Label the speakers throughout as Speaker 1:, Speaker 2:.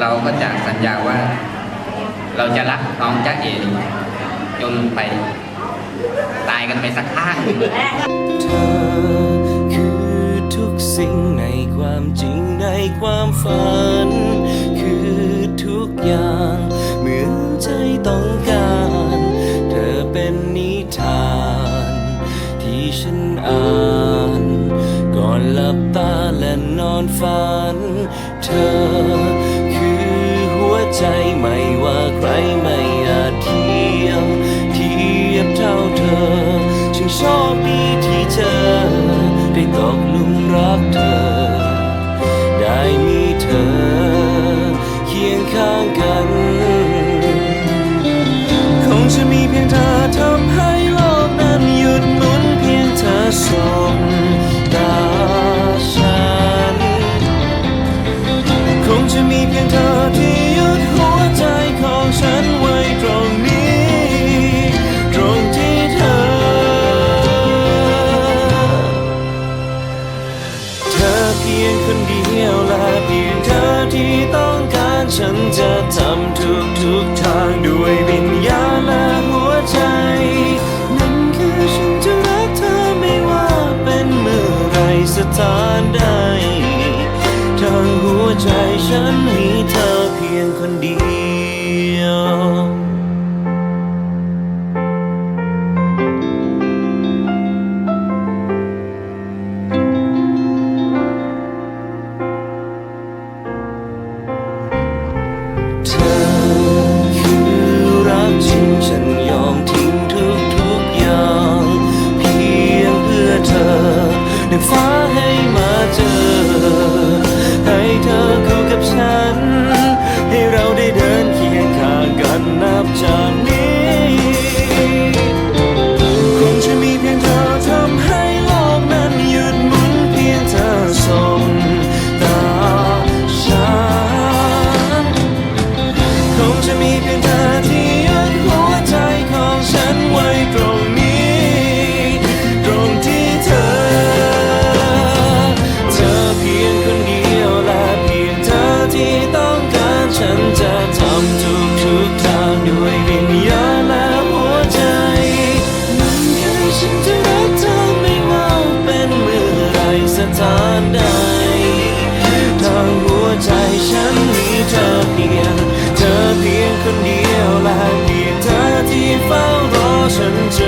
Speaker 1: เราก็จะสัญญาว่า เราจะรักน้องจ๊ะเอ๋จนไป ตายกันไปสักข้างเธ
Speaker 2: อคือทุกสิ่งในความจริงในความฝัน คือทุกอย่างเหมือนใจต้องการ เธอเป็นนิทาน ที่ฉันอ่านก่อนหลับตาและนอนฝัน เธอ ใจไม่ว่าใครไม่อาจเทียมเทียบเท่าเธอฉันโชคดีที่เธอได้ตกลุมรักเธอ ได้มีเธอ เคียงข้างกัน คงจะมีเพียงเธอทำให้โลกนั้นหยุดหมุนเพียงเธอส่งตาฉัน คงจะมีเพียงเธอที่ พียงคนเดียวและเพียงเธอที่ต้องการฉันจะทำทุกทุกๆทางด้วยวิญญาณและหัวใจ นั่นคือฉันจะรักเธอไม่ว่าเป็นเมื่อไรสถานใดทางหัวใจฉันมีเธอเพียงคนเดียว เธอเพียงเธอเพียงคนเดียวและเพียงเธอที่เฝ้ารอฉันเจอ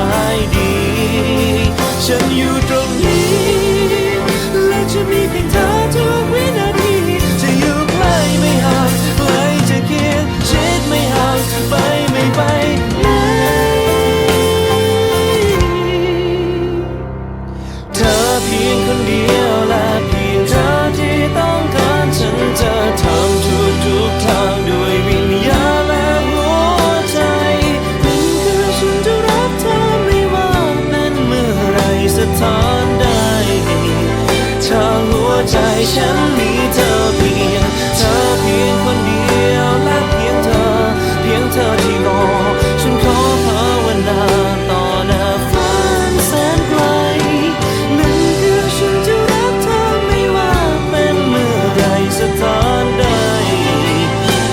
Speaker 2: า ใจฉันมีเธอเพียง เธอเพียงคนเดียวและเพียงเธอ เพียงเธอที่รอ ฉันขอภาวนาต่อหน้าฟ้าแสนไกลนั่นคือฉันจะรักเธอไม่ว่าเป็นเมื่อไรสถานใด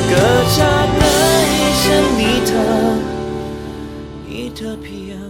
Speaker 2: เกิดชาติไหนฉันมีเธอ มีเธอเพียง